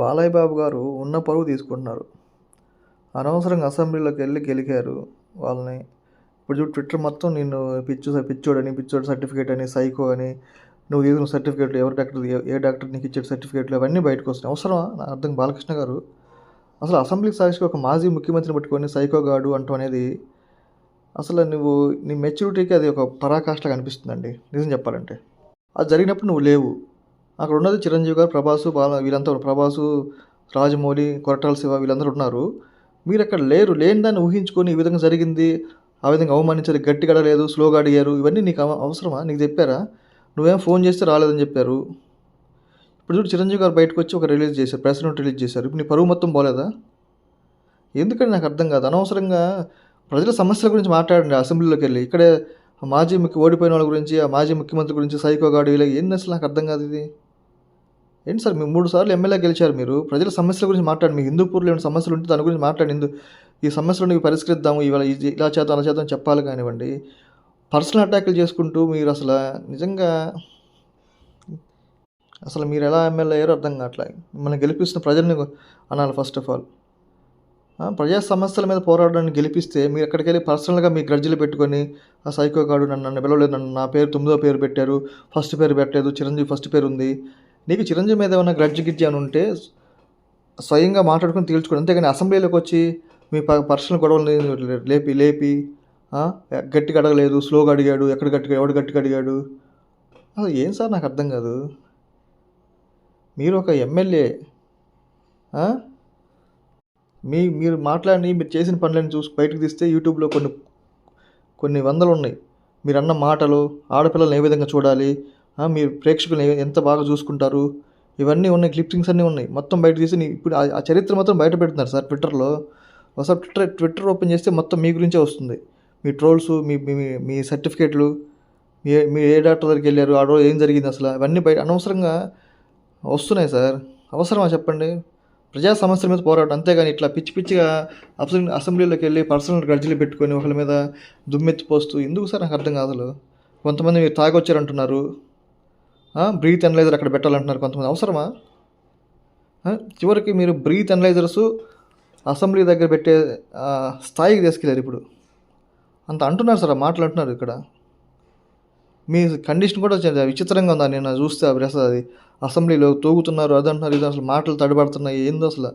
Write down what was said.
బాలయ్య బాబు గారు ఉన్న పరువు తీసుకుంటున్నారు. అనవసరంగా అసెంబ్లీలోకి వెళ్ళి గెలికారు వాళ్ళని. ఇప్పుడు చూడు ట్విట్టర్ మొత్తం నిన్ను పిచ్చు పిచ్చోడని పిచ్చోడు సర్టిఫికేట్ అని సైకో అని నువ్వు తీసుకున్న సర్టిఫికేట్లు ఎవరి డాక్టర్ ఏ డాక్టర్ నీకు ఇచ్చే సర్టిఫికేట్లు అవన్నీ బయటకు వస్తున్నాయి. అవసరమా? నా అర్థం బాలకృష్ణ గారు. అసలు అసెంబ్లీకి సాక్షిగా ఒక మాజీ ముఖ్యమంత్రిని పట్టుకొని సైకో గాడు అంటూ అనేది అసలు నువ్వు నీ మెచ్యూరిటీకి అది ఒక పరాకాష్ట కనిపిస్తుందండి నిజం చెప్పాలంటే. అది జరిగినప్పుడు నువ్వు లేవు. అక్కడ ఉన్నది చిరంజీవి గారు ప్రభాసు బాల వీళ్ళంతా ప్రభాసు రాజమౌళి కొరటాల శివ వీళ్ళందరూ ఉన్నారు. మీరు అక్కడ లేరు? లేని దాన్ని ఊహించుకొని ఈ విధంగా జరిగింది ఆ విధంగా అవమానించారు గట్టిగా స్లోగా అడిగారు ఇవన్నీ నీకు అవ- అవసరమా? నీకు చెప్పారా? నువ్వేం ఫోన్ చేస్తే రాలేదని చెప్పారు. ఇప్పుడు చూడు చిరంజీవి గారు బయటకు వచ్చి ఒక రిలీజ్ చేశారు ప్రెస్ నోట్ రిలీజ్ చేశారు. ఇప్పుడు నీ పరువు మొత్తం పోలేదా? ఎందుకని నాకు అర్థం కాదు. అనవసరంగా ప్రజల సమస్యల గురించి మాట్లాడండి అసెంబ్లీలోకి వెళ్ళి. ఇక్కడే మాజీ ముఖ్య ఓడిపోయిన వాళ్ళ గురించి ఆ మాజీ ముఖ్యమంత్రి గురించి సైకో గాడు ఇలా ఏంది అసలు నాకు అర్థం కాదు ఇది? ఏంటి సార్? మీరు మూడు సార్లు ఎమ్మెల్యే గెలిచారు మీరు. ప్రజల సమస్యల గురించి మాట్లాడండి. మీ హిందూపూర్లో ఏమైనా సమస్యలు ఉంటే దాని గురించి మాట్లాడి ఈ సమస్యలను పరిష్కరిద్దాము. ఇవాళ ఇది ఇలా చేద్దాం అలా చేద్దాం చెప్పాలి కానివ్వండి. పర్సనల్ అటాకులు చేసుకుంటూ మీరు అసలు నిజంగా అసలు మీరు ఎలా ఎమ్మెల్యే అయ్యారో అర్థం కావట్లే. మిమ్మల్ని గెలిపిస్తున్న ప్రజల్ని అనాలి ఫస్ట్ ఆఫ్ ఆల్ ప్రజా సమస్యల మీద పోరాడడానికి గెలిపిస్తే మీరు ఎక్కడికి వెళ్ళి పర్సనల్గా మీ గ్రడ్జీలు పెట్టుకొని ఆ సైకో గాడు నన్ను నన్ను పిలవలేదు నన్ను నా పేరు తొమ్మిదో పేరు పెట్టారు ఫస్ట్ పేరు పెట్టలేదు చిరంజీవి ఫస్ట్ పేరు ఉంది నీకు చిరంజీవి మీద ఏమైనా గ్రడ్జ్ గిడ్జి అని ఉంటే స్వయంగా మాట్లాడుకుని తీల్చుకోండి అంతేగాని అసెంబ్లీలోకి వచ్చి మీ ప- పర్సనల్ గొడవలు లేపి లేపి గట్టిగా అడగలేదు స్లోగా అడిగాడు ఎక్కడ గట్టిగా ఎవడు గట్టిగా అడిగాడు. అసలు ఏం సార్ నాకు అర్థం కాదు. మీరు ఒక ఎమ్మెల్యే మీ మీరు మాట్లాడి మీరు చేసిన పనులను చూసి బయటకు తీస్తే యూట్యూబ్లో కొన్ని కొన్ని వందలు ఉన్నాయి. మీరు అన్న మాటలు ఆడపిల్లల్ని ఏ విధంగా చూడాలి మీ మీరు ప్రేక్షకులను ఎంత బాగా చూసుకుంటారు? ఇవన్నీ ఉన్నాయి క్లిప్పింగ్స్ అన్నీ ఉన్నాయి. మొత్తం బయట తీసి ఇప్పుడు ఆ- చరిత్ర మాత్రం బయట పెడుతున్నారు సార్ ట్విట్టర్లో. ఒకసారి ట్విట్టర్ ట్విట్టర్ ఓపెన్ చేస్తే మొత్తం మీ గురించే వస్తుంది. మీ ట్రోల్స్ మీ మీ మీ- మీ సర్టిఫికేట్లు మీ ఏ- ఏ డాక్టర్ దగ్గరికి వెళ్ళారు ఆ రోజు ఏం జరిగింది అసలు? అవన్నీ బయట అనవసరంగా వస్తున్నాయి సార్. అవసరమా చెప్పండి? ప్రజా సమస్యల మీద పోరాటం అంతేగాని ఇట్లా పిచ్చి పిచ్చిగా అసెంబ్లీ అసెంబ్లీలోకి వెళ్ళి పర్సనల్ గర్జీలు పెట్టుకొని ఒకళ్ళ మీద దుమ్మెత్తి పోస్తూ ఎందుకు సార్ నాకు అర్థం కాదు కొంతమంది మీరు తాగొచ్చారంటున్నారు. బ్రీత్ అనలైజర్ అక్కడ పెట్టాలంటున్నారు కొంతమంది. అవసరమా? చివరికి మీరు బ్రీత్ అనలైజర్స్ అసెంబ్లీ దగ్గర పెట్టే స్థాయికి తీసుకెళ్ళారు ఇప్పుడు. అంత అంటున్నారు సార్ మాటలు అంటున్నారు ఇక్కడ. మీ కండిషన్ కూడా విచిత్రంగా ఉందా? నేను చూస్తే అసలు అది అసెంబ్లీలో తూగుతున్నారు అది అంటున్నారు ఇది అసలు మాటలు తడబడుతున్నాయి. ఏందో అసలు?